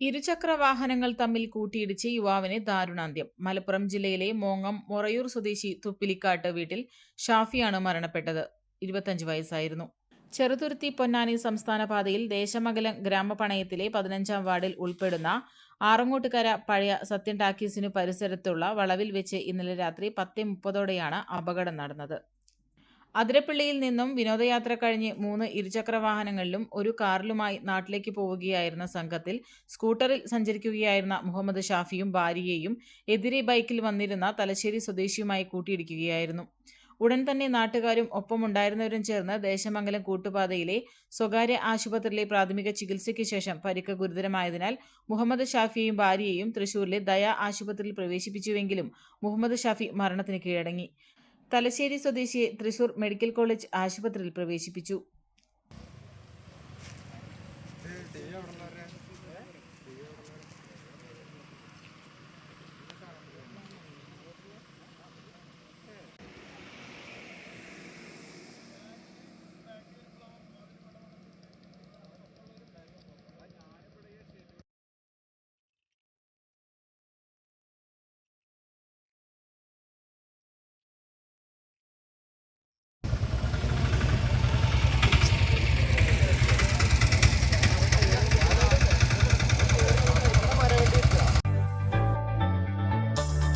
ഇരുചക്ര വാഹനങ്ങൾ തമ്മിൽ കൂട്ടിയിടിച്ച് യുവാവിനെ ദാരുണാന്ത്യം. മലപ്പുറം ജില്ലയിലെ മോങ്ങം മൊറയൂർ സ്വദേശി തുപ്പിലിക്കാട്ട് വീട്ടിൽ ഷാഫിയാണ് മരണപ്പെട്ടത്. ഇരുപത്തഞ്ച് വയസ്സായിരുന്നു. ചെറുതുരുത്തി പൊന്നാനി സംസ്ഥാന പാതയിൽ ദേശമംഗലം ഗ്രാമപണയത്തിലെ പതിനഞ്ചാം വാർഡിൽ ഉൾപ്പെടുന്ന ആറങ്ങോട്ടുകര പഴയ സത്യൻ ടാക്കീസിനു പരിസരത്തുള്ള വളവിൽ വെച്ച് ഇന്നലെ രാത്രി പത്തേ മുപ്പതോടെയാണ് അപകടം നടന്നത്. അതിരപ്പള്ളിയിൽ നിന്നും വിനോദയാത്ര കഴിഞ്ഞ് മൂന്ന് ഇരുചക്ര വാഹനങ്ങളിലും ഒരു കാറിലുമായി നാട്ടിലേക്ക് പോവുകയായിരുന്ന സംഘത്തിൽ സ്കൂട്ടറിൽ സഞ്ചരിക്കുകയായിരുന്ന മുഹമ്മദ് ഷാഫിയും ഭാര്യയെയും എതിരെ ബൈക്കിൽ വന്നിരുന്ന തലശ്ശേരി സ്വദേശിയുമായി കൂട്ടിയിടിക്കുകയായിരുന്നു. ഉടൻ തന്നെ നാട്ടുകാരും ഒപ്പമുണ്ടായിരുന്നവരും ചേർന്ന് ദേശമംഗലം കൂട്ടുപാതയിലെ സ്വകാര്യ ആശുപത്രിയിലെ പ്രാഥമിക ചികിത്സയ്ക്ക് ശേഷം പരിക്ക് ഗുരുതരമായതിനാൽ മുഹമ്മദ് ഷാഫിയെയും ഭാര്യയെയും തൃശൂരിലെ ദയ ആശുപത്രിയിൽ പ്രവേശിപ്പിച്ചുവെങ്കിലും മുഹമ്മദ് ഷാഫി മരണത്തിന് കീഴടങ്ങി. തലശ്ശേരി സ്വദേശിയെ തൃശൂർ മെഡിക്കൽ കോളേജ് ആശുപത്രിയിൽ പ്രവേശിപ്പിച്ചു.